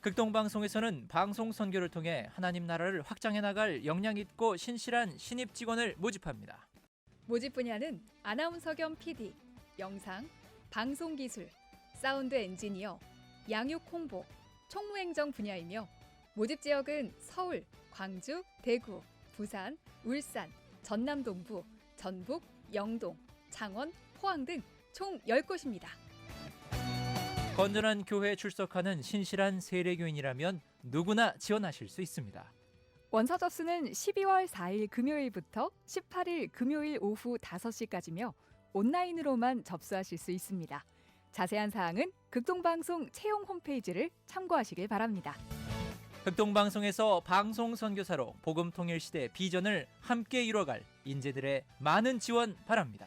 극동방송에서는 방송 선교를 통해 하나님 나라를 확장해 나갈 역량 있고 신실한 신입 직원을 모집합니다. 모집 분야는 아나운서 겸 PD, 영상, 방송 기술, 사운드 엔지니어, 양육 홍보, 총무행정 분야이며 모집 지역은 서울, 광주, 대구, 부산, 울산, 전남 동부, 전북, 영동, 창원, 포항 등 총 10곳입니다. 건전한 교회에 출석하는 신실한 세례교인이라면 누구나 지원하실 수 있습니다. 원서 접수는 12월 4일 금요일부터 18일 금요일 오후 5시까지며 온라인으로만 접수하실 수 있습니다. 자세한 사항은 극동방송 채용 홈페이지를 참고하시길 바랍니다. 극동방송에서 방송 선교사로 복음 통일 시대 비전을 함께 이뤄갈 인재들의 많은 지원 바랍니다.